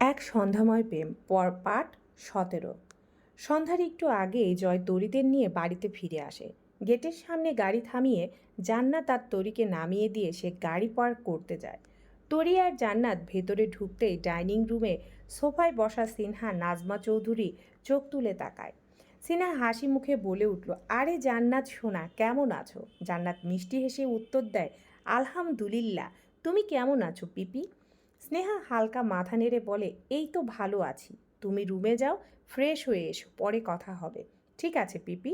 এক সন্ধ্যাময় প্রেম, পর পাঠ সতেরো। সন্ধ্যার একটু আগে জয় তরিদের নিয়ে বাড়িতে ফিরে আসে। গেটের সামনে গাড়ি থামিয়ে জান্নাত তার তরিকে নামিয়ে দিয়ে সে গাড়ি পার্ক করতে যায়। তরি আর জান্নাত ভেতরে ঢুকতেই ডাইনিং রুমে সোফায় বসা সিনহা, নাজমা চৌধুরী চোখ তুলে তাকায়। সিনহা হাসি মুখে বলে উঠল, আরে জান্নাত সোনা, কেমন আছো? জান্নাত মিষ্টি হেসে উত্তর দেয়, আলহামদুলিল্লাহ। তুমি কেমন আছো, পিপি? স্নেহা হালকা মাথা নেড়ে বলে, এই তো ভালো আছি। তুমি রুমে যাও, ফ্রেশ হয়ে এসো, পরে কথা হবে। ঠিক আছে, পিপি।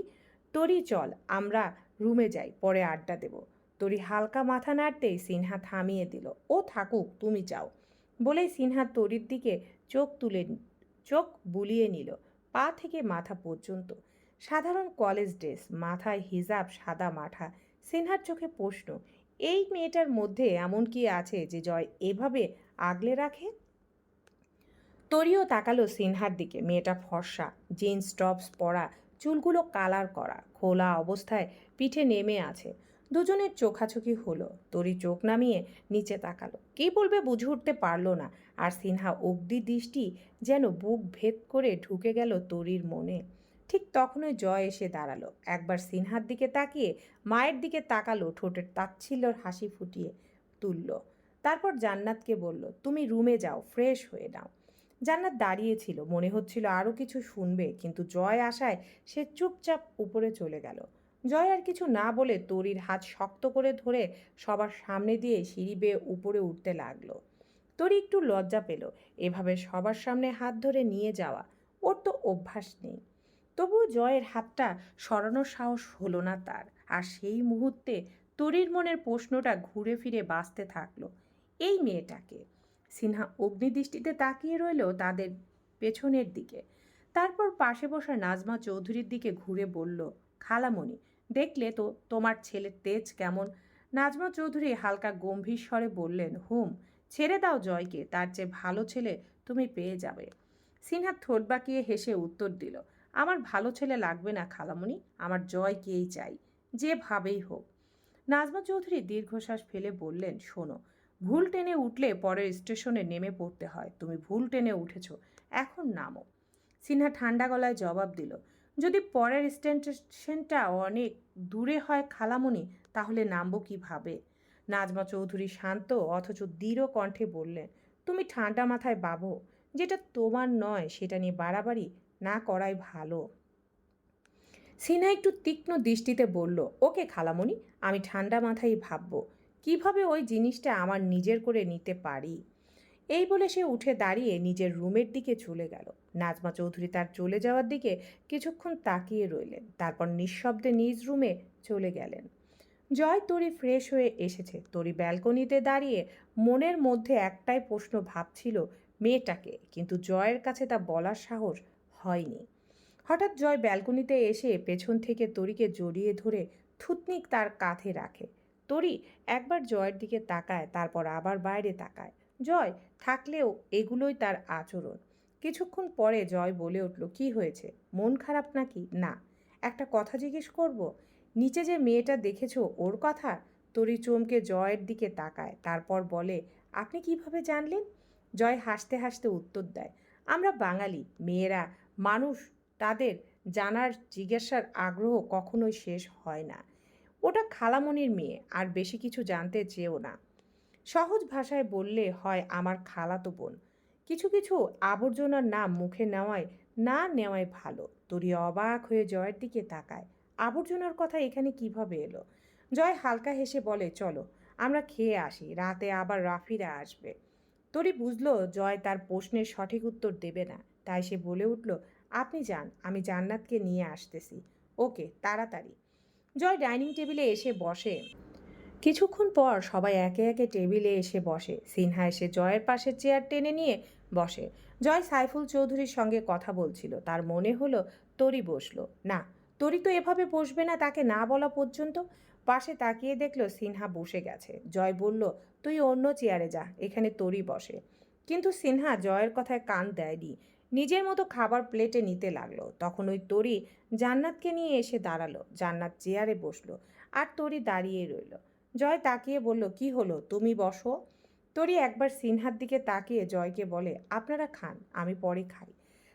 তোরই চল, আমরা রুমে যাই, পরে আড্ডা দেব। তোরই হালকা মাথা নাড়তেই সিনহা থামিয়ে দিল, ও থাকুক, তুমি যাও। বলেই সিনহা তরির দিকে চোখ তুলে চোখ বুলিয়ে নিল, পা থেকে মাথা পর্যন্ত। সাধারণ কলেজ ড্রেস, মাথায় হিজাব, সাদা মাঠা। সিনহার চোখে প্রশ্ন, এই মেয়েটার মধ্যে এমন কি আছে যে জয় এভাবে আগলে রাখে? তরিও তাকালো সিনহার দিকে, মেয়েটা ফর্সা জিন্স টপস পরা, চুলগুলো কালার করা, খোলা অবস্থায় পিঠে নেমে আছে। দুজনের চোখাচোখি হলো, তরি চোখ নামিয়ে নিচে তাকালো। কী বলবে বুঝে উঠতে পারল না, আর সিনহা অগ্নি দৃষ্টি যেন বুক ভেদ করে ঢুকে গেল তরির মনে। ঠিক তখনই জয় এসে দাঁড়াল। একবার সিনহার দিকে তাকিয়ে মায়ের দিকে তাকালো, ঠোঁটের তাচ্ছিল্যর হাসি ফুটিয়ে তুলল। তারপর জান্নাতকে বলল, তুমি রুমে যাও, ফ্রেশ হয়ে নাও। জান্নাত দাঁড়িয়েছিল মনে হচ্ছিল আরও কিছু শুনবে, কিন্তু জয় আসায় সে চুপচাপ উপরে চলে গেল। জয় আর কিছু না বলে তরির হাত শক্ত করে ধরে সবার সামনে দিয়ে সিঁড়ি বেয়ে উপরে উঠতে লাগল। তরি একটু লজ্জা পেল, এভাবে সবার সামনে হাত ধরে নিয়ে যাওয়া ওর তো অভ্যাস নেই। তবুও জয়ের হাতটা সরানোর সাহস হলো না তার, আর সেই মুহূর্তে তরির মনের প্রশ্নটা ঘুরে ফিরে বাঁচতে থাকল। এই মেয়েটাকে। সিনহা অগ্নিদৃষ্টিতে তাকিয়ে রইল তাদের পেছনের দিকে। তারপর পাশে বসা নাজমা চৌধুরীর দিকে ঘুরে বলল, খালামণি, দেখলে তো তোমার ছেলের তেজ কেমন? নাজমা চৌধুরী হালকা গম্ভীর স্বরে বললেন, হুম, ছেড়ে দাও জয়কে, তার চেয়ে ভালো ছেলে তুমি পেয়ে যাবে। সিনহা ঠোঁট বাঁকিয়ে হেসে উত্তর দিল, আমার ভালো ছেলে লাগবে না খালামণি, আমার জয়কেই চাই যেভাবেই হোক। নাজমা চৌধুরী দীর্ঘশ্বাস ফেলে বললেন, শোনো ভুল টেনে উঠলে পরের স্টেশনে নেমে পড়তে হয়। তুমি ভুল টেনে উঠেছ। এখন নামো। সিনহা ঠান্ডা গলায় জবাব দিল, যদি পরের স্টেশনটা অনেক দূরে হয় খালামণি তাহলে নামবো কীভাবে? নাজমা চৌধুরী শান্ত অথচ দৃঢ় কণ্ঠে বললেন, তুমি ঠান্ডা মাথায় বাবো, যেটা তোমার নয়, সেটা নিয়ে বাড়াবাড়ি না করাই ভালো। সিনহা একটু তীক্ষ্ণ দৃষ্টিতে বলল, ওকে খালামণি আমি ঠান্ডা মাথায় ভাববো। কীভাবে ওই জিনিসটা আমার নিজের করে নিতে পারি? এই বলে সে উঠে দাঁড়িয়ে নিজের রুমের দিকে চলে গেল। নাজমা চৌধুরী তার চলে যাওয়ার দিকে কিছুক্ষণ তাকিয়ে রইলেন, তারপর নিঃশব্দে নিজ রুমে চলে গেলেন। জয় তরি ফ্রেশ হয়ে এসেছে। তরি ব্যালকনিতে দাঁড়িয়ে মনের মধ্যে একটাই প্রশ্ন ভাবছিল মেয়েটাকে, কিন্তু জয়ের কাছে তা বলার সাহস হয়নি। হঠাৎ জয় ব্যালকনিতে এসে পেছন থেকে তরিকে জড়িয়ে ধরে থুতনিক তার কাঁধে রাখে। তরি একবার জয়ের দিকে তাকায়, তারপর আবার বাইরে তাকায়। জয় থাকলেও এগুলোই তার আচরণ। কিছুক্ষণ পরে জয় বলে উঠল, কি হয়েছে? মন খারাপ নাকি? না। একটা কথা জিজ্ঞেস করব? নিচে যে মেয়েটা দেখেছ, ওর কথা? তরি চমকে জয়ের দিকে তাকায়, তারপর বলে, আপনি কীভাবে জানলেন? জয় হাসতে হাসতে উত্তর দেয়, আমরা বাঙালি, মেয়েরা, মানুষ, তাদের জানার, জিজ্ঞাসার আগ্রহ কখনোই শেষ হয় না। ওটা খালামণির মেয়ে, আর বেশি কিছু জানতে চেয়েও না। সহজ ভাষায় বললে হয় আমার খালাতো বোন। কিছু কিছু আবর্জনার নাম মুখে নেওয়ায়, না নেওয়াই ভালো। তরি অবাক হয়ে জয়ের দিকে তাকায়। আবর্জনার কথা এখানে কীভাবে এলো? জয় হালকা হেসে বলে, চলো, আমরা খেয়ে আসি, রাতে আবার রাফিরা আসবে। তরি বুঝলো জয় তার প্রশ্নের সঠিক উত্তর দেবে না। তাই সে বলে উঠল, আপনি যান, আমি জান্নাতকে নিয়ে আসতেছি। ওকে, তাড়াতাড়ি। জয় ডাইনিং টেবিলে এসে বসে। কিছুক্ষণ পর সবাই একে একে টেবিলে এসে বসে। সিনহা এসে জয়ের পাশে চেয়ার টেনে নিয়ে বসে। জয় সাইফুল চৌধুরীর সঙ্গে কথা বলছিল। তার মনে হলো, তরি বসল। না, তরি তো এভাবে বসবে না, তাকে না বলা পর্যন্ত? পাশে তাকিয়ে দেখল, সিনহা বসে গেছে। জয় বলল, তুই অন্য চেয়ারে যা, এখানে তরি বসে। কিন্তু সিনহা জয়ের কথায় কান দেয়নি। নিজের মতো খাবার প্লেটে নিতে লাগল। তখন ওই তরি জান্নাতকে নিয়ে এসে দাঁড়াল। জান্নাত চেয়ারে বসল আর তরি দাঁড়িয়ে রইল। জয় তাকিয়ে বলল, কি হলো? তুমি বসো। তরি একবার সিনহার দিকে তাকিয়ে জয়কে বলে, আপনারা খান, আমি পরে খাই।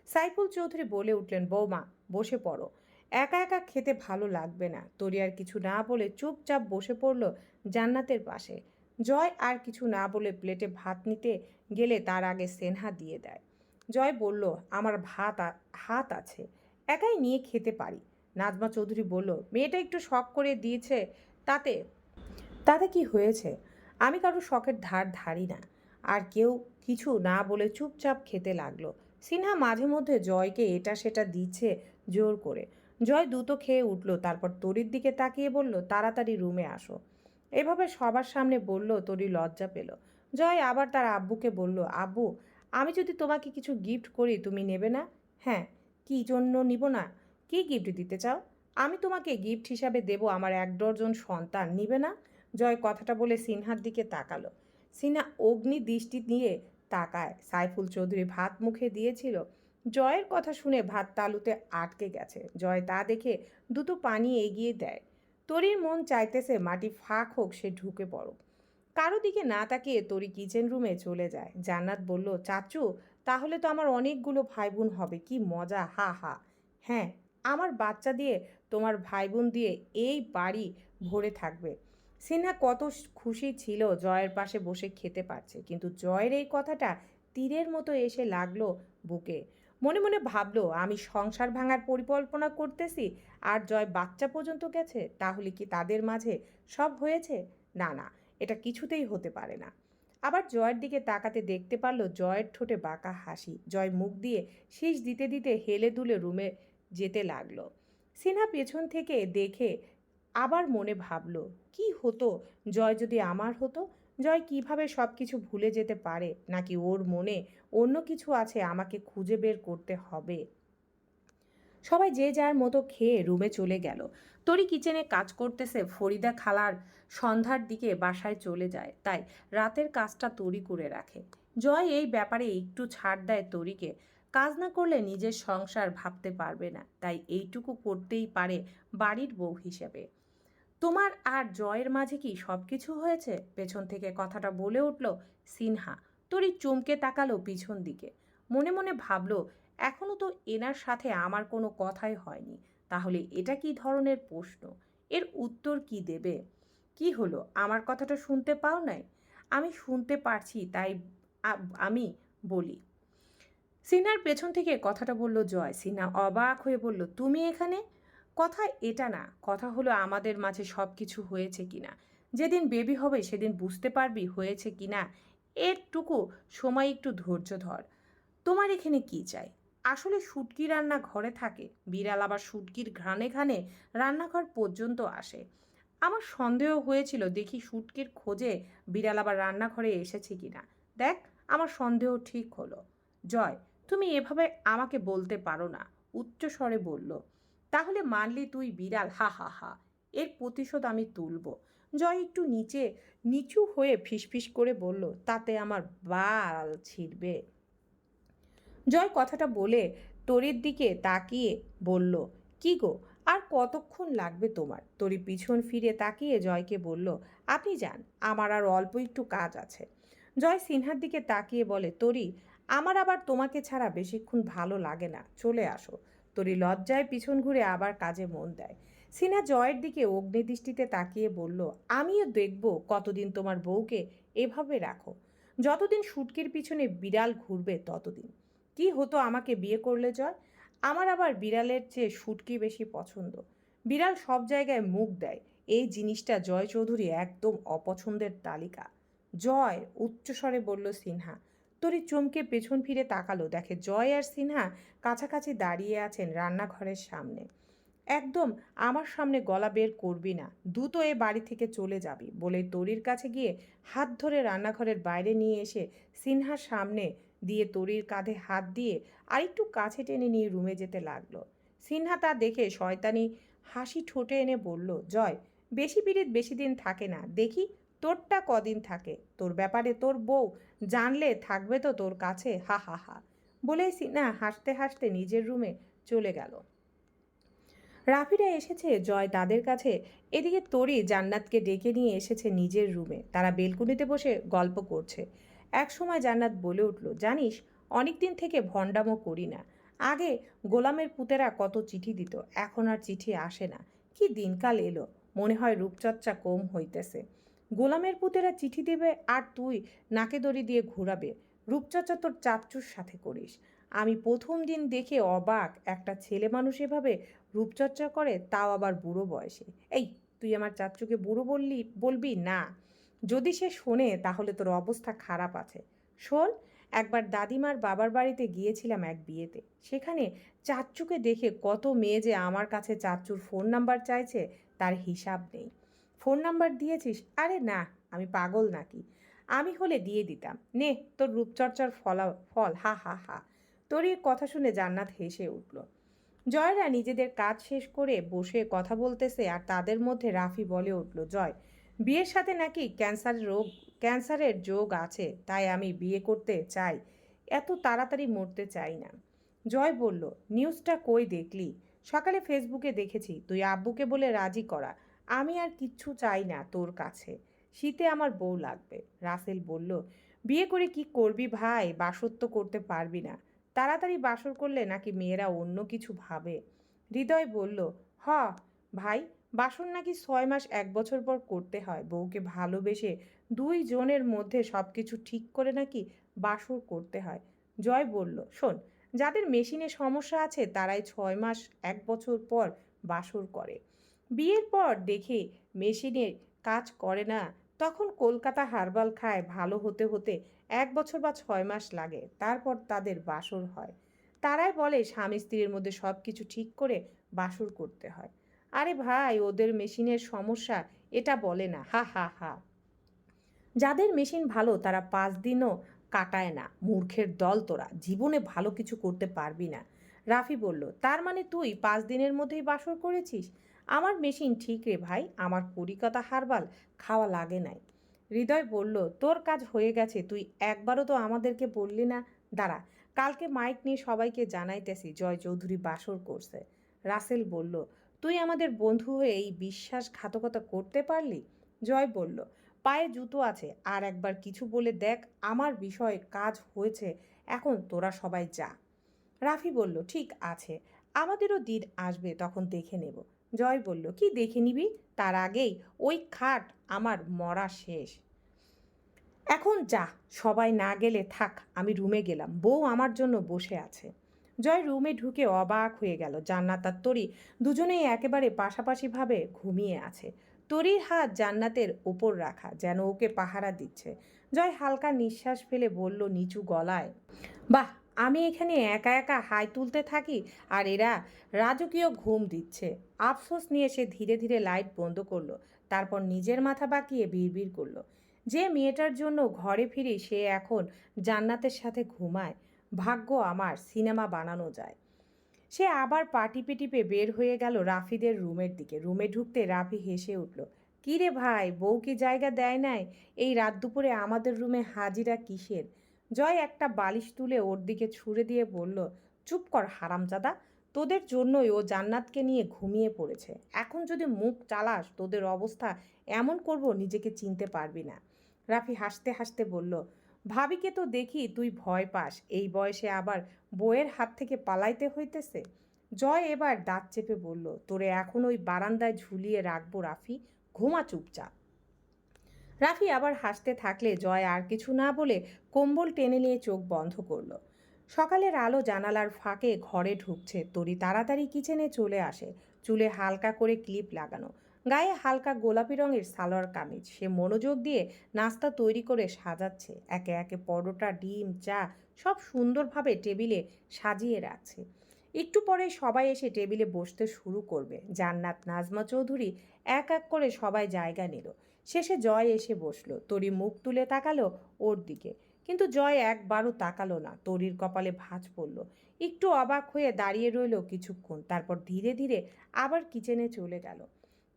সাইফুল চৌধুরী বলে উঠলেন, বৌমা, বসে পড়ো। একা একা খেতে ভালো লাগবে না। তরি আর কিছু না বলে চুপচাপ বসে পড়ল জান্নাতের পাশে। জয় আর কিছু না বলে প্লেটে ভাত নিতে গেলে তার আগে সেনহা দিয়ে দেয়। জয় বলল, আমার ভাত হাত আছে, একাই নিয়ে খেতে পারি। নাজমা চৌধুরী বলল, মেয়েটা একটু শখ করে দিয়েছে, তাতে তাতে কি হয়েছে? আমি কারও শখের ধার ধারি না। আর কেউ কিছু না বলে চুপচাপ খেতে লাগল। সিনহা মাঝে মধ্যে জয়কে এটা সেটা দিচ্ছে জোর করে। জয় দ্রুত খেয়ে উঠল, তারপর তরির দিকে তাকিয়ে বলল, তাড়াতাড়ি রুমে আসো। এভাবে সবার সামনে বলল, তরি লজ্জা পেল। জয় আবার তার আব্বুকে বলল, আব্বু আমি যদি তোমাকে কিছু গিফট করি, তুমি নেবে না? হ্যাঁ কী জন্য নিব না? কী গিফট দিতে চাও? আমি তোমাকে গিফট হিসাবে দেব আমার এক ডজন সন্তান, নিবে না? জয় কথাটা বলে সিনহার দিকে তাকালো। সিনহা অগ্নি দৃষ্টি নিয়ে তাকায়। সাইফুল চৌধুরী ভাত মুখে দিয়েছিল। জয়ের কথা শুনে ভাত তালুতে আটকে গেছে। জয় তা দেখে দুটো পানি এগিয়ে দেয়। তরির মন চাইতেছে মাটি ফাঁক হোক, সে ঢুকে পড়ো কারও দিকে না তাকিয়ে তরি কিচেন রুমে চলে যায়। জান্নাত বলল, চাচু, তাহলে তো আমার অনেকগুলো ভাই বোন হবে, কি মজা, হা হা। হ্যাঁ আমার বাচ্চা দিয়ে তোমার ভাই বোন দিয়ে এই বাড়ি ভরে থাকবে। সিনহা কত খুশি ছিল জয়ের পাশে বসে খেতে পারছে, কিন্তু জয়ের এই কথাটা তীরের মতো এসে লাগল বুকে। মনে মনে ভাবলো, আমি সংসার ভাঙার পরিকল্পনা করতেছি, আর জয় বাচ্চা পর্যন্ত গেছে, তাহলে কি তাদের মাঝে সব হয়েছে? না না এটা কিছুতেই হতে পারে না। আবার জয়ের দিকে তাকাতে দেখতে পারল জয়ের ঠোঁটে বাঁকা হাসি। জয় মুখ দিয়ে শীষ দিতে দিতে হেলে দুলে রুমে যেতে লাগল। সিনহা পেছন থেকে দেখে আবার মনে ভাবলো, কি হতো? জয় যদি আমার হতো? জয় কীভাবে সব কিছু ভুলে যেতে পারে? নাকি ওর মনে অন্য কিছু আছে আমাকে খুঁজে বের করতে হবে? সবাই যে যার মতো খেয়ে রুমে চলে গেল। তরি কিচেনে কাজ করতেছে ফরিদা খালার সন্ধ্যার দিকে বাসায় চলে যায়, তাই রাতের কাজটা তরি করে রাখে। জয় এই ব্যাপারে একটু ছাড় দেয় তরিকে। কাজ না করলে নিজের সংসার ভাবতে পারবে না, তাই এইটুকু করতেই পারে বাড়ির বউ হিসেবে। তোমার আর জয়ের মাঝে কি সব কিছু হয়েছে? পেছন থেকে কথাটা বলে উঠল সিনহা। তরি চমকে তাকালো পিছন দিকে। মনে মনে ভাবলো এখনও তো এনার সাথে আমার কোনো কথাই হয়নি। তাহলে এটা কি ধরনের প্রশ্ন? এর উত্তর কি দেবে? কি হলো? আমার কথাটা শুনতে পাও নাই? আমি শুনতে পারছি, তাই আমি বলি। সিনার পেছন থেকে কথাটা বলল জয়। সিনা অবাক হয়ে বলল, তুমি এখানে? কথা এটা না। কথা হলো আমাদের মাঝে সব কিছু হয়েছে কিনা যেদিন বেবি হবে সেদিন বুঝতে পারবি হয়েছে কিনা এরটুকু সময় একটু ধৈর্য ধর। তোমার এখানে কি চাই? আসলে শুটকি রান্না ঘরে থাকে। বিড়াল আবার শুটকির ঘ্রাণে ঘ্রাণে রান্নাঘর পর্যন্ত আসে। আমার সন্দেহ হয়েছিল, দেখি শুটকির খোঁজে বিড়াল আবার রান্নাঘরে এসেছে কিনা। দেখ, আমার সন্দেহ ঠিক হলো। জয়, তুমি এভাবে আমাকে বলতে পারো না, উচ্চ স্বরে বলল। তাহলে মানলি তুই বিড়াল, হা হা হা। এর প্রতিশোধ আমি তুলব। জয় একটু নিচে, নিচু হয়ে ফিসফিস করে বলল, তাতে আমার বাল ছিড়বে। জয় কথাটা বলে তরির দিকে তাকিয়ে বলল, কি গো, আর কতক্ষণ লাগবে তোমার? তরি পিছন ফিরে তাকিয়ে জয়কে বলল, আপনি যান, আমার আর অল্প একটু কাজ আছে। জয় সিনহার দিকে তাকিয়ে বলে, তরি, আমার আবার তোমাকে ছাড়া বেশিক্ষণ ভালো লাগে না, চলে আসো। তরি লজ্জায় পিছন ঘুরে আবার কাজে মন দেয়। সিনহা জয়ের দিকে অগ্নিদৃষ্টিতে তাকিয়ে বলল, আমিও দেখব কতদিন তোমার বউকে এভাবে রাখো। যতদিন শুটকির পিছনে বিড়াল ঘুরবে, ততদিন। কি হতো আমাকে বিয়ে করলে জয়? আমার আবার বিড়ালের চেয়ে শুটকি বেশি পছন্দ। বিড়াল সব জায়গায় মুখ দেয়। এই জিনিসটা জয় চৌধুরী একদম অপছন্দের তালিকা। জয় উচ্চস্বরে বলল, সিনহা, তরি চমকে পেছন ফিরে তাকালো। দেখে জয় আর সিনহা কাছাকাছি দাঁড়িয়ে আছেন রান্নাঘরের সামনে। একদম আমার সামনে গলা বের করবি না। দ্রুত এ বাড়ি থেকে চলে যাবি। বলে তরির কাছে গিয়ে হাত ধরে রান্নাঘরের বাইরে নিয়ে এসে সিনহার সামনে দিয়ে তরির কাঁধে হাত দিয়ে আরেকটু কাছে টেনে নিয়ে রুমে যেতে লাগল। সিনহা তা দেখে শয়তানি হাসি ঠোঁটে এনে বলল, জয়, বেশি পিরিত বেশি দিন থাকে না। দেখি তোরটা কদিন থাকে? তোর ব্যাপারে তোর বউ জানলে থাকবে তো তোর কাছে? হা হা হা। বলেই সিনহা হাসতে হাসতে নিজের রুমে চলে গেল। রাফিরা এসেছে, জয় তাদের কাছে। এদিকে তরি জান্নাতকে ডেকে নিয়ে এসেছে নিজের রুমে। তারা বেলকুনিতে বসে গল্প করছে। এক সময় জান্নাত বলে উঠল, জানিস অনেক দিন থেকে ভণ্ডামো করি না। আগে গোলামের পুতেরা কত চিঠি দিত, এখন আর চিঠি আসে না। কি দিনকাল এলো, মনে হয় রূপচর্চা কম হইতেছে। গোলামের পুতেরা চিঠি দেবে আর তুই নাকে দড়ি দিয়ে ঘুরাবে। রূপচর্চা তোর চাচ্চুর সাথে করিস। আমি প্রথম দিন দেখে অবাক, একটা ছেলে মানুষ এভাবে রূপচর্চা করে, তাও আবার বুড়ো বয়সে। এই, তুই আমার চাচ্চুকে বুড়ো বললি, বলবি? না। যদি সে শোনে, তাহলে তোর অবস্থা খারাপ আছে। শোন, একবার দাদিমার বাবার বাড়িতে গিয়েছিলাম এক বিয়েতে। সেখানে চাচ্চুকে দেখে কত মেয়ে যে আমার কাছে চাচ্চুর ফোন নাম্বার চাইছে, তার হিসাব নেই। ফোন নাম্বার দিয়েছিস? আরে না, আমি পাগল নাকি? আমি হলে দিয়ে দিতাম। নে, তোর রূপচর্চার ফলা, ফল, হা হা হা। তোর এই কথা শুনে জান্নাত হেসে উঠল। জয়রা নিজেদের কাজ শেষ করে বসে কথা বলতেছে আর তাদের মধ্যে রাফি বলে উঠল, জয় বিয়ের সাথে নাকি ক্যান্সার রোগ, ক্যান্সারের যোগ আছে, তাই আমি বিয়ে করতে চাই। এত তাড়াতাড়ি মরতে চাই না। জয় বলল, নিউজটা কই দেখলি? সকালে ফেসবুকে দেখেছি, তুই আব্বুকে বলে রাজি করা। আমি আর কিচ্ছু চাই না তোর কাছে। শীতে আমার বউ লাগবে। রাসেল বলল, বিয়ে করে কি করবি ভাই? বাসর তো করতে পারবি না। তাড়াতাড়ি বাসর করলে নাকি মেয়েরা অন্য কিছু ভাবে। হৃদয় বলল, হ, ভাই। বাসর নাকি ছয় মাস এক বছর পর করতে হয়। বউকে ভালোবেসে দুই জনের মধ্যে সব কিছু ঠিক করে নাকি বাসর করতে হয়। জয় বলল, শোন, যাদের মেশিনে সমস্যা আছে তারাই ছয় মাস এক বছর পর বাসর করে। বিয়ের পর দেখে মেশিনে কাজ করে না, তখন কলকাতা হারবাল খায় ভালো হতে হতে এক বছর বা ছয় মাস লাগে, তারপর তাদের বাসর হয়। তারাই বলে স্বামী স্ত্রীর মধ্যে সব কিছু ঠিক করে বাসর করতে হয়। আরে ভাই, ওদের মেশিনের সমস্যা, এটা বলে না, হা হা হা। যাদের মেশিন ভালো, তারা পাঁচ দিনও কাটায় না। মূর্খের দল তোরা, জীবনে ভালো কিছু করতে পারবি না। রাফি বলল, তার মানে তুই পাঁচ দিনের মধ্যেই বাসর করেছিস? আমার মেশিন ঠিক রে ভাই, আমার কলিকাতা হারবাল খাওয়া লাগে নাই। হৃদয় বলল, তোর কাজ হয়ে গেছে, তুই একবারও তো আমাদেরকে বললি না? দাঁড়া, কালকে মাইক নিয়ে সবাইকে জানাইতেছি জয় চৌধুরী বাসর করছে। রাসেল বলল তুই আমাদের বন্ধু হয়ে এই বিশ্বাসঘাতকতা করতে পারলি? জয় বলল, পায়ে জুতো আছে, আর একবার কিছু বলে দেখ আমার বিষয়ে কাজ হয়েছে, এখন তোরা সবাই যা। রাফি বলল, ঠিক আছে, আমাদেরও দিন আসবে, তখন দেখে নেব। জয় বলল, কি দেখে নিবি? তার আগেই ওই খাট আমার মরা শেষ। এখন যা, সবাই না গেলে থাক, আমি রুমে গেলাম, বউ আমার জন্য বসে আছে। জয় রুমে ঢুকে অবাক হয়ে গেল। জান্নাত আর তরি দুজনেই একেবারে পাশাপাশিভাবে ঘুমিয়ে আছে। তরির হাত জান্নাতের ওপর রাখা, যেন ওকে পাহারা দিচ্ছে। জয় হালকা নিঃশ্বাস ফেলে বলল নিচু গলায়, বাহ, আমি এখানে একা একা হাই তুলতে থাকি আর এরা রাজকীয় ঘুম দিচ্ছে। আফসোস নিয়ে সে ধীরে ধীরে লাইট বন্ধ করল, তারপর নিজের মাথা বাঁকিয়ে বিড়বিড় করল। যে মেয়েটার জন্য ঘরে ফিরি, সে এখন জান্নাতের সাথে ঘুমায়। ভাগ্য আমার সিনেমা বানানো যায়। সে আবার পাটি পেটিপে বের হয়ে গেল রাফিদের রুমের দিকে। রুমে ঢুকতে রাফি হেসে উঠল, কী রে ভাই, বউ কি জায়গা দেয় নাই? এই রাত দুপুরে আমাদের রুমে হাজিরা কিসের? জয় একটা বালিশ তুলে ওর দিকে ছুঁড়ে দিয়ে বলল, চুপ কর হারামজাদা, তোদের জন্যই ও জান্নাতকে নিয়ে ঘুমিয়ে পড়েছে। এখন যদি মুখ চালাস, তোদের অবস্থা এমন করব নিজেকে চিনতে পারবি না। রাফি হাসতে হাসতে বলল ভাবিকে তো দেখি তুই ভয় পাস, এই বয়সে আবার বইয়ের হাত থেকে পালাইতে হইতেছে? জয় এবার দাঁত চেপে বলল, তোরে এখন ওই বারান্দায় ঝুলিয়ে রাখব রাফি, ঘুমা চুপচাপ। রাফি আবার হাসতে থাকলে জয় আর কিছু না বলে কম্বল টেনে নিয়ে চোখ বন্ধ করল। সকালের আলো জানালার ফাঁকে ঘরে ঢুকছে, তরি তাড়াতাড়ি কিচেনে চলে আসে, চুলে হালকা করে ক্লিপ লাগানো। গায়ে হালকা গোলাপি রঙের সালোয়ার কামিজ। সে মনোযোগ দিয়ে নাস্তা তৈরি করে সাজাচ্ছে। একে একে পরোটা, ডিম, চা সব সুন্দরভাবে টেবিলে সাজিয়ে রাখছে। একটু পরে সবাই এসে টেবিলে বসতে শুরু করবে। জান্নাত নাজমা চৌধুরী এক এক করে সবাই জায়গা নিল। শেষে জয় এসে বসল। তরি মুখ তুলে তাকালো ওর দিকে। কিন্তু জয় একবারও তাকালো না। তরির কপালে ভাঁজ পড়ল। একটু অবাক হয়ে দাঁড়িয়ে রইল কিছুক্ষণ। তারপর ধীরে ধীরে আবার কিচেনে চলে গেল।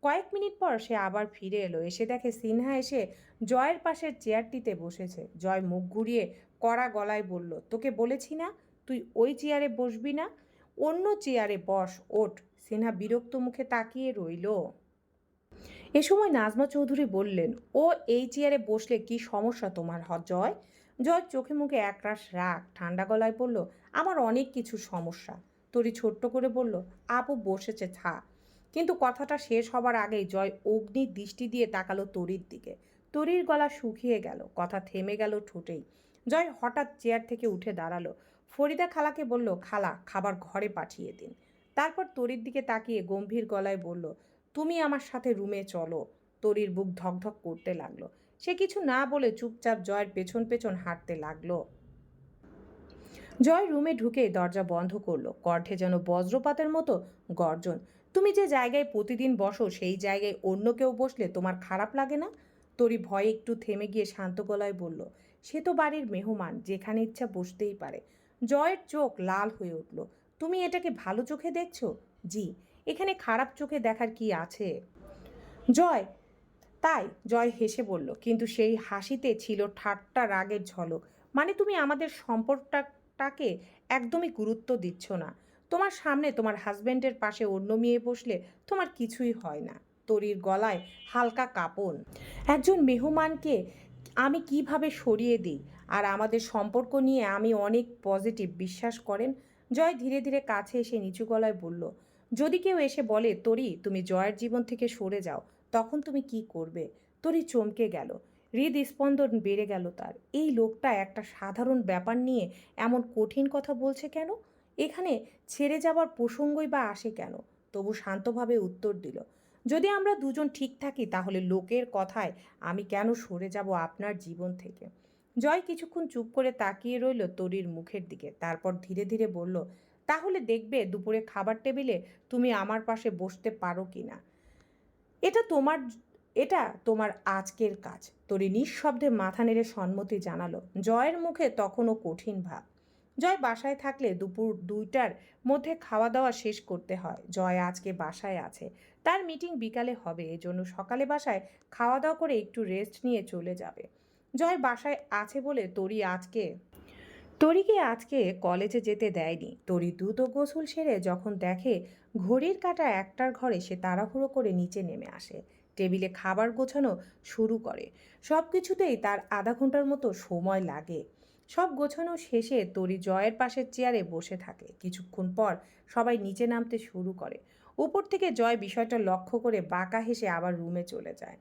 কয়েক মিনিট পর সে আবার ফিরে এলো। এসে দেখে সিনহা এসে জয়ের পাশের চেয়ারটিতে বসেছে। জয় মুখ ঘুরিয়ে কড়া গলায় বলল, তোকে বলেছি না? তুই ওই চেয়ারে বসবি না? অন্য চেয়ারে বস, ওঠ। সিনহা বিরক্ত মুখে তাকিয়ে রইল। এ সময় নাজমা চৌধুরী বললেন, ও এই চেয়ারে বসলে কি সমস্যা তোমার হ, জয়? জয় চোখে মুখে একরাশ রাগ, ঠান্ডা গলায় বলল, আমার অনেক কিছু সমস্যা। তরি ছোট্ট করে বলল, আপু বসেছে থা কিন্তু কথাটা শেষ হবার আগেই জয় অগ্নি দৃষ্টি দিয়ে তাকালো তরির দিকে। তরির গলা শুকিয়ে গেল, কথা থেমে গেল ঠোঁটেই। জয় হঠাৎ চেয়ার থেকে উঠে দাঁড়াল। ফরিদা খালাকে বলল, খালা, খাবার ঘরে পাঠিয়ে দিন। তারপর তরির দিকে তাকিয়ে গম্ভীর গলায় বলল, তুমি আমার সাথে রুমে চলো। তরির বুক ধকধক করতে লাগল। সে কিছু না বলে চুপচাপ জয়ের পেছন পেছন হাঁটতে লাগল। জয় রুমে ঢুকে দরজা বন্ধ করল। কণ্ঠে যেন বজ্রপাতের মতো গর্জন। তুমি যে জায়গায় প্রতিদিন বসো, সেই জায়গায় অন্য কেউ বসলে তোমার খারাপ লাগে না? তরি ভয়ে একটু থেমে গিয়ে শান্ত গলায় বলল, সে তো বাড়ির মেহমান, যেখানে ইচ্ছা বসতেই পারে। জয়ের চোখ লাল হয়ে উঠল, তুমি এটাকে ভালো চোখে দেখছ? জি, এখানে খারাপ চোখে দেখার কি আছে? জয়, তাই জয় হেসে বলল, কিন্তু সেই হাসিতে ছিল ঠাট্টা রাগের ঝলক। মানে তুমি আমাদের সম্পর্কটাকে একদমই গুরুত্ব দিচ্ছ না। তোমার সামনে তোমার হাজব্যান্ডের পাশে অন্য মেয়ে বসলে তোমার কিছুই হয় না। তরির গলায় হালকা কাঁপন। একজন মেহমানকে আমি কীভাবে সরিয়ে দিই? আর আমাদের সম্পর্ক নিয়ে আমি অনেক পজিটিভ বিশ্বাস করেন। জয় ধীরে ধীরে কাছে এসে নিচু গলায় বলল, যদি কেউ এসে বলে, তরি, তুমি জয়ের জীবন থেকে সরে যাও, তখন তুমি কি করবে? তরি চমকে গেল। হৃদস্পন্দন বেড়ে গেল তার। এই লোকটা একটা সাধারণ ব্যাপার নিয়ে এমন কঠিন কথা বলছে কেন? এখানে ছেড়ে যাওয়ার প্রসঙ্গই বা আসে কেন? তবু শান্তভাবে উত্তর দিল, যদি আমরা দুজন ঠিক থাকি, তাহলে লোকের কথায় আমি কেন সরে যাব আপনার জীবন থেকে? জয় কিছুক্ষণ চুপ করে তাকিয়ে রইল তরির মুখের দিকে, তারপর ধীরে ধীরে বলল, তাহলে দেখবে দুপুরে খাবার টেবিলে তুমি আমার পাশে বসতে পারো কি না? এটা তোমার এটা তোমার আজকের কাজ। তরি নিঃশব্দে মাথা নেড়ে সম্মতি জানালো। জয়ের মুখে তখনও কঠিন ভাব। জয় বাসায় থাকলে দুপুর দুইটার মধ্যে খাওয়া দাওয়া শেষ করতে হয়। জয় আজকে বাসায় আছে। তার মিটিং বিকালে হবে, এজন্য সকালে বাসায় খাওয়া দাওয়া করে একটু রেস্ট নিয়ে চলে যাবে। জয় বাসায় আছে বলে তরি আজকে, তরিকে আজকে কলেজে যেতে দেয়নি। তরি দ্রুত গোসল সেরে যখন দেখে ঘড়ির কাঁটা একটার ঘরে, সে তাড়াহুড়ো করে নিচে নেমে আসে। টেবিলে খাবার গোছানো শুরু করে। সব কিছুতেই তার আধা ঘণ্টার মতো সময় লাগে। সব গোছানো শেষে তরি জয়ের পাশের চেয়ারে বসে থাকে। কিছুক্ষণ পর সবাই নিচে নামতে শুরু করে। উপর থেকে জয় বিষয়টা লক্ষ্য করে বাঁকা হেসে আবার রুমে চলে যায়।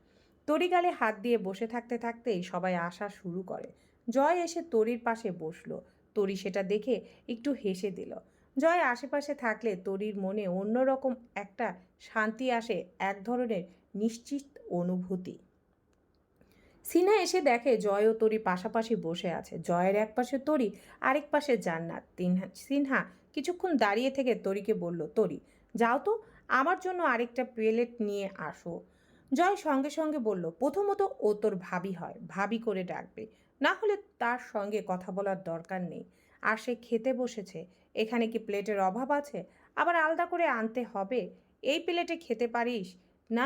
তরি গালে হাত দিয়ে বসে থাকতে থাকতেই সবাই আসা শুরু করে। জয় এসে তরির পাশে বসল। তরি সেটা দেখে একটু হেসে দিল। জয় আশেপাশে থাকলে তরির মনে অন্যরকম একটা শান্তি আসে, এক ধরনের নিশ্চিত অনুভূতি। সিনহা এসে দেখে জয় ও তরি পাশাপাশি বসে আছে। জয়ের এক পাশে তরি, আরেক পাশে জান্নাত। সিনহা কিছুক্ষণ দাঁড়িয়ে থেকে তরিকে বলল, তরি, যাও তো, আমার জন্য আরেকটা প্লেট নিয়ে আসো। জয় সঙ্গে সঙ্গে বলল, প্রথমত ও তোর ভাবি হয়, ভাবি করে ডাকবে। না হলে তার সঙ্গে কথা বলার দরকার নেই। আর সে খেতে বসেছে, এখানে কি প্লেটের অভাব আছে? আবার আলাদা করে আনতে হবে? এই প্লেটে খেতে পারিস? না,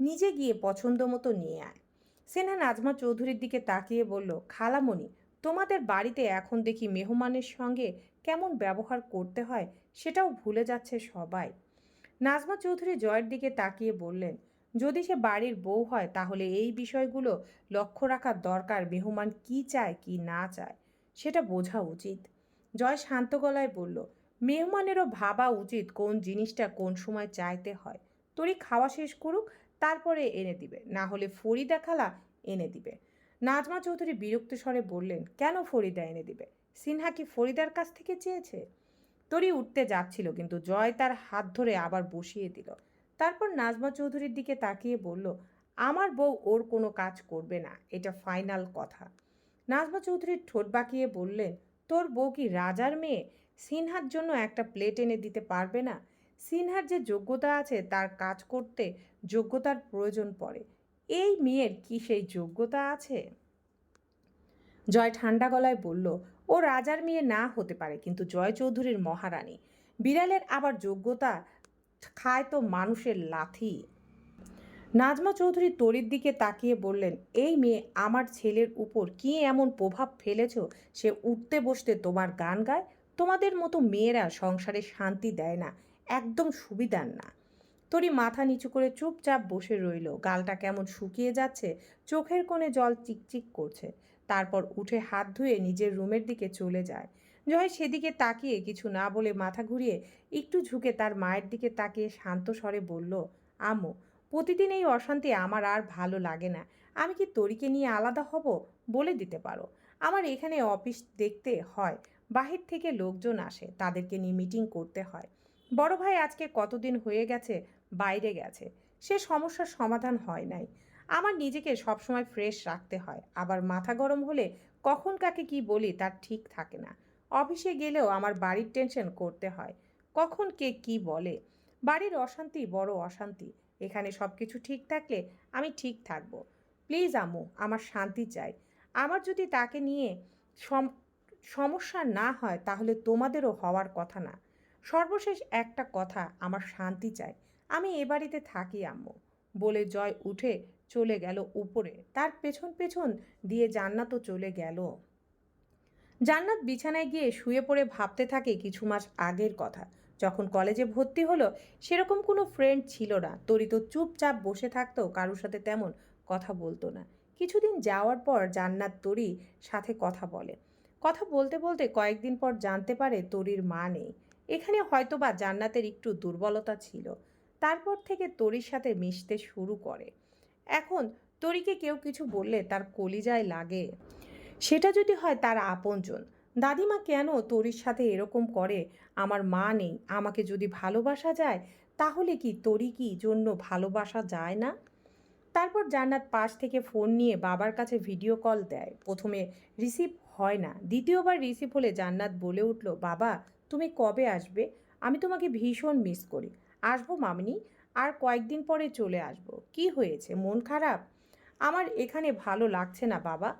নিজে গিয়ে পছন্দ মতো নিয়ে আয়। সেনা নাজমা চৌধুরীর দিকে তাকিয়ে বলল, খালামণি, তোমাদের বাড়িতে এখন দেখি মেহমানের সঙ্গে কেমন ব্যবহার করতে হয় সেটাও ভুলে যাচ্ছে সবাই। নাজমা চৌধুরী জয়ের দিকে তাকিয়ে বললেন, যদি সে বাড়ির বউ হয় তাহলে এই বিষয়গুলো লক্ষ্য রাখার দরকার, মেহমান কি চায় কি না চায়, সেটা বোঝা উচিত। জয় শান্ত গলায় বলল, মেহমানেরও ভাবা উচিত কোন জিনিসটা কোন সময় চাইতে হয়। তোরই খাওয়া শেষ করুক তারপরে এনে দিবে। না হলে ফরিদা খালা এনে দিবে। নাজমা চৌধুরী বিরক্ত স্বরে বললেন, কেন ফরিদা এনে দিবে? সিনহা কি ফরিদার কাছ থেকে চেয়েছে? তরি উঠতে যাচ্ছিল, কিন্তু জয় তার হাত ধরে আবার বসিয়ে দিল। তারপর নাজমা চৌধুরীর দিকে তাকিয়ে বলল, আমার বউ ওর কোনো কাজ করবে না, এটা ফাইনাল কথা। নাজমা চৌধুরীর ঠোঁট বাঁকিয়ে বললেন, তোর বউ কি রাজার মেয়ে? সিনহার জন্য একটা প্লেট এনে দিতে পারবে না? সিনহার যে যোগ্যতা আছে, তার কাজ করতে যোগ্যতার প্রয়োজন পড়ে। এই মেয়ের কি সেই যোগ্যতা আছে? জয় ঠান্ডা গলায় বলল, ও রাজার মেয়ে না হতে পারে, কিন্তু জয় চৌধুরীর মহারানী। বিড়ালের আবার যোগ্যতা খায় তো মানুষের লাথি। নাজমা চৌধুরী তরির দিকে তাকিয়ে বললেন, এই মেয়ে আমার ছেলের উপর কি এমন প্রভাব ফেলেছ? সে উঠতে বসতে তোমার গান গায়? তোমাদের মতো মেয়েরা সংসারে শান্তি দেয় না। একদম সুবিধার না। তরি মাথা নিচু করে চুপচাপ বসে রইল। গালটা কেমন শুকিয়ে যাচ্ছে, চোখের কোণে জল চিকচিক করছে। তারপর উঠে হাত ধুয়ে নিজের রুমের দিকে চলে যায়। জয় সেদিকে তাকিয়ে কিছু না বলে মাথা ঘুরিয়ে একটু ঝুঁকে তার মায়ের দিকে তাকিয়ে শান্ত স্বরে বলল আমো প্রতিদিন এই অশান্তি আমার আর ভালো লাগে না। আমি কি তরিকে নিয়ে আলাদা হব বলে দিতে পারো? আমার এখানে অফিস দেখতে হয়, বাহির থেকে লোকজন আসে, তাদেরকে নিয়ে মিটিং করতে হয়। বড় ভাই আজকে কতদিন হয়ে গেছে, বাইরে গেছে, সে সমস্যার সমাধান হয় নাই। আমার নিজেকে সবসময় ফ্রেশ রাখতে হয়, আবার মাথা গরম হলে কখন কাকে কি বলি তার ঠিক থাকে না। অফিসে গেলেও আমার বাড়ির টেনশন করতে হয়, কখন কে কি বলে। বাড়ির অশান্তি বড় অশান্তি, এখানে সব কিছু ঠিক থাকলে আমি ঠিক থাকব। প্লিজ আমু আমার শান্তি চাই। আমার যদি তাকে নিয়ে সম, সমস্যা না হয় তাহলে তোমাদেরও হওয়ার কথা না। সর্বশেষ একটা কথা আমার শান্তি চাই। আমি এ বাড়িতে থাকি, আম্মু। বলে জয় উঠে চলে গেল উপরে। তার পেছন পেছন দিয়ে জান্নাতও চলে গেল। জান্নাত বিছানায় গিয়ে শুয়ে পড়ে ভাবতে থাকে কিছু মাস আগের কথা। যখন কলেজে ভর্তি হলো, সেরকম কোনো ফ্রেন্ড ছিল না। তরি তো চুপচাপ বসে থাকতো, কারোর সাথে তেমন কথা বলতো না। কিছুদিন যাওয়ার পর জান্নাত তরি সাথে কথা বলে। কথা বলতে বলতে কয়েকদিন পর জানতে পারে তরির মা নেই। এখানে হয়তোবা জান্নাতের একটু দুর্বলতা ছিল। তারপর থেকে তরির সাথে মিশতে শুরু করে। এখন তরিকে কেউ কিছু বললে তার কলিজায় লাগে। সেটা যদি হয় তার আপনজন। দাদিমা কেন তরির সাথে এরকম করে? আমার মা নেই, আমাকে যদি ভালোবাসা যায়, তাহলে কি তরি কি জন্য ভালোবাসা যায় না? তারপর জান্নাত পাশ থেকে ফোন নিয়ে বাবার কাছে ভিডিও কল দেয়। প্রথমে রিসিভ হয় না। দ্বিতীয়বার রিসিভ হলে জান্নাত বলে উঠল, বাবা তুমি কবে আসবে? আমি তোমাকে ভীষণ মিস করি। আসব মামনি, আর কয়েকদিন পরে চলে আসব। কি হয়েছে? মন খারাপ? আমার এখানে ভালো লাগছে না, বাবা।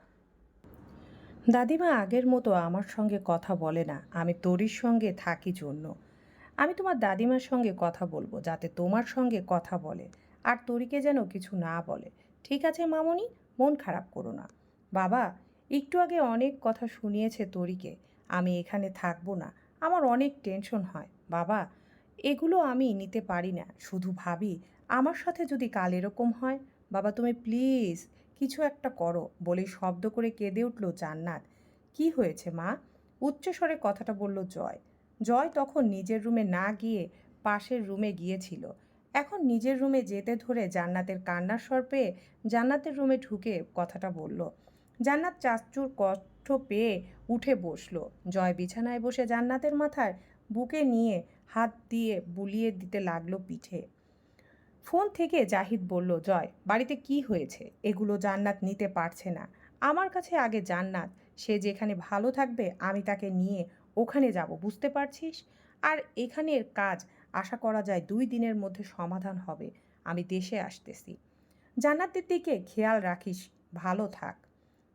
দাদিমা আগের মতো আমার সঙ্গে কথা বলে না। আমি তোরির সঙ্গে থাকি জন্য। আমি তোমার দাদিমার সঙ্গে কথা বলব, যাতে তোমার সঙ্গে কথা বলে। আর তরিকে যেন কিছু না বলে। ঠিক আছে মামনি? মন খারাপ করো না। বাবা, একটু আগে অনেক কথা শুনিয়েছে তরিকে। আমি এখানে থাকব না। আমার অনেক টেনশন হয়। বাবা, এগুলো আমি নিতে পারি না। শুধু ভাবি, আমার সাথে যদি কাল এরকম হয়, বাবা তুমি প্লিজ কিছু একটা করো। বলে শব্দ করে কেঁদে উঠল জান্নাত। কি হয়েছে মা? উচ্চস্বরে কথাটা বলল জয়। জয় তখন নিজের রুমে না গিয়ে পাশের রুমে গিয়েছিল। এখন নিজের রুমে যেতে ধরে জান্নাতের কান্নার স্বর পেয়ে জান্নাতের রুমে ঢুকে কথাটা বলল জান্নাত চাচুর কষ্ট পেয়ে উঠে বসল। জয় বিছানায় বসে জান্নাতের মাথায় বুকে নিয়ে হাত দিয়ে বুলিয়ে দিতে লাগল পিঠে। ফোন থেকে জাহিদ বলল, জয়, বাড়িতে কি হয়েছে? এগুলো জান্নাত নিতে পারছে না। আমার কাছে আগে জান্নাত। সে যেখানে ভালো থাকবে, আমি তাকে নিয়ে ওখানে যাব, বুঝতে পারছিস? আর এখানের কাজ আশা করা যায় দুই দিনের মধ্যে সমাধান হবে। আমি দেশে আসতেছি। জান্নাতের দিকে খেয়াল রাখিস, ভালো থাক।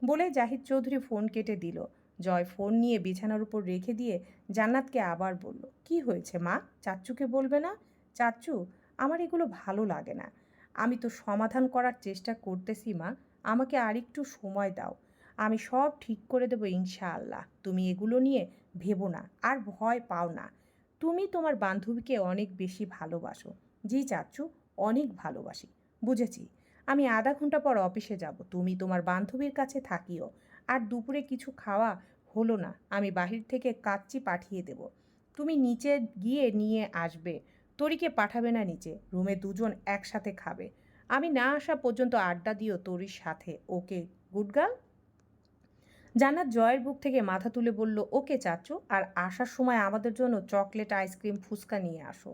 বলে জাহিদ চৌধুরী ফোন কেটে দিল। জয় ফোন নিয়ে বিছানার উপর রেখে দিয়ে জান্নাতকে আবার বলল, কি হয়েছে মা? চাচ্চুকে বলবে না? চাচ্চু, আমার এগুলো ভালো লাগে না। আমি তো সমাধান করার চেষ্টা করতেছি মা। আমাকে আরেকটু সময় দাও। আমি সব ঠিক করে দেবো ইনশাআল্লাহ। তুমি এগুলো নিয়ে ভেবো না আর ভয় পাও না। তুমি তোমার বান্ধবীকে অনেক বেশি ভালোবাসো। জি চাচ্চু, অনেক ভালোবাসি। বুঝেছি। আমি আধা ঘণ্টা পর অফিসে যাব। তুমি তোমার বান্ধবীর কাছে থাকিও। আর দুপুরে কিছু খাওয়া হলো না। আমি বাহির থেকে কাচ্চি পাঠিয়ে দেব। তুমি নিচে গিয়ে নিয়ে আসবে। তরিকে পাঠাবে না নিচে। রুমে দুজন একসাথে খাবে। আমি না আসা পর্যন্ত আড্ডা দিও তরির সাথে। Okay, good girl? জান্নাত জয়ের বুক থেকে মাথা তুলে বলল, ওকে চাচু, আর আসার সময় আমাদের জন্য চকলেট, আইসক্রিম, ফুচকা নিয়ে আসো।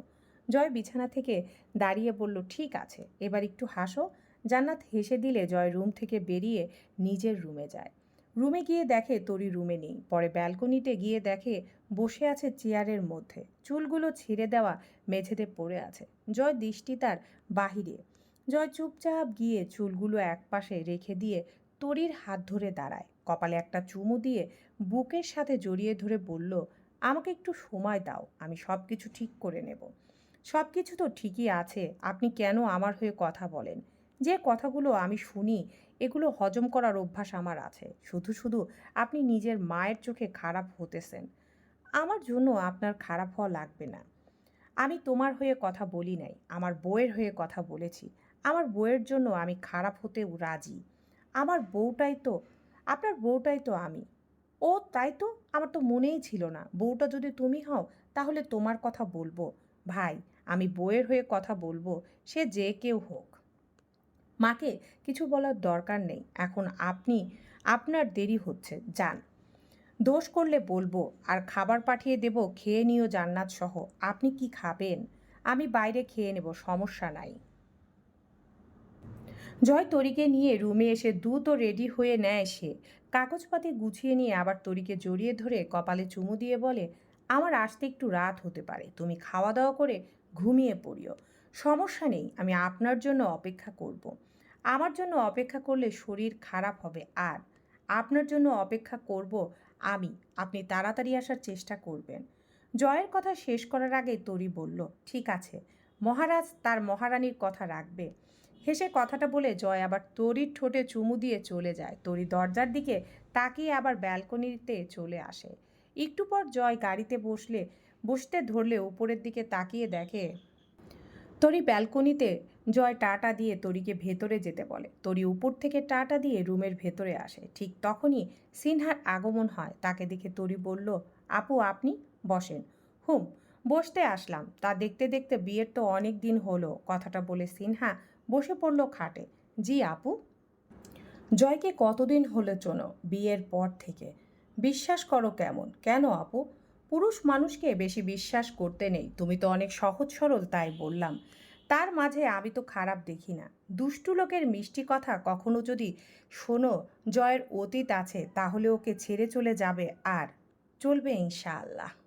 জয় বিছানা থেকে দাঁড়িয়ে বলল, ঠিক আছে, এবার একটু হাসো। জান্নাত হেসে দিলে জয় রুম থেকে বেরিয়ে নিজের রুমে যায়। রুমে গিয়ে দেখে তরি রুমে নেই। পরে ব্যালকনিতে গিয়ে দেখে বসে আছে চেয়ারের মধ্যে। চুলগুলো ছিঁড়ে দেওয়া মেঝেতে পড়ে আছে। জয় দৃষ্টি তার বাহিরে। জয় চুপচাপ গিয়ে চুলগুলো একপাশে রেখে দিয়ে তরির হাত ধরে দাঁড়ায়। কপালে একটা চুমু দিয়ে বুকের সাথে জড়িয়ে ধরে বলল, আমাকে একটু সময় দাও, আমি সব কিছু ঠিক করে নেব। সব কিছু তো ঠিকই আছে, আপনি কেন আমার হয়ে কথা বলেন? যে কথাগুলো আমি শুনি, এগুলো হজম করার অভ্যাস আমার আছে। শুধু শুধু আপনি নিজের মায়ের চোখে খারাপ হতেছেন। আমার জন্য আপনার খারাপ হওয়া লাগবে না। আমি তোমার হয়ে কথা বলি নাই, আমার বউয়ের হয়ে কথা বলেছি। আমার বউয়ের জন্য আমি খারাপ হতেও রাজি। আমার বউটাই তো, আপনার বউটাই তো আমি। ও তাই তো, আমার তো মনেই ছিল না। বউটা যদি তুমি হও, তাহলে তোমার কথা বলব। ভাই, আমি বউয়ের হয়ে কথা বলব, সে যে কেউ হোক। মাকে কিছু বলার দরকার নেই। এখন আপনি, আপনার দেরি হচ্ছে, যান। দোষ করলে বলব, আর খাবার পাঠিয়ে দেব, খেয়ে নিও জান্নাত সহ। আপনি কি খাবেন? আমি বাইরে খেয়ে নেব, সমস্যা নাই। জয় তরিকে নিয়ে রুমে এসে দ্রুত রেডি হয়ে নেয় সে। কাগজপাতি গুছিয়ে নিয়ে আবার তরিকে জড়িয়ে ধরে কপালে চুমু দিয়ে বলে, আমার আসতে একটু রাত হতে পারে। তুমি খাওয়া দাওয়া করে ঘুমিয়ে পড়িও। সমস্যা নেই, আমি আপনার জন্য অপেক্ষা করব। আমার জন্য অপেক্ষা করলে শরীর খারাপ হবে, আর আপনার জন্য অপেক্ষা করব আমি, আপনি তাড়াতাড়ি আসার চেষ্টা করবেন। জয়ের কথা শেষ করার আগে তরি বলল, ঠিক আছে, মহারাজ তার মহারানীর কথা রাখবে। হেসে কথাটা বলে জয় আবার তরির ঠোঁটে চুমু দিয়ে চলে যায়। তরি দরজার দিকে তাকিয়ে আবার ব্যালকনিতে চলে আসে। একটু পর জয় গাড়িতে বসলে, বসতে ধরলে উপরের দিকে তাকিয়ে দেখে তরি ব্যালকনিতে জয় টাটা দিয়ে তরিকে ভেতরে যেতে বলে। তরি উপর থেকে টাটা দিয়ে রুমের ভেতরে আসে। ঠিক তখনই সিনহার আগমন হয়। তাকে দেখে তরি বলল, আপু, আপনি? বসেন। হুম, বসতে আসলাম। তা দেখতে দেখতে বিয়ের তো অনেক দিন হলো, কথাটা বলে সিনহা বসে পড়ল খাটে। জি, আপু? জয়কে কতদিন হলো চোনো বিয়ের পর থেকে? বিশ্বাস করো কেমন। কেন আপু? পুরুষ মানুষকে বেশি বিশ্বাস করতে নেই। তুমি তো অনেক সহজ সরল, তাই বললাম। তার মাঝে আমি তো খারাপ দেখি না। দুষ্টু লোকের মিষ্টি কথা কখনো যদি শোনো, জয়ের অতীত আছে, তাহলে ওকে ছেড়ে চলে যাবে আর চলবে ইনশাআল্লাহ।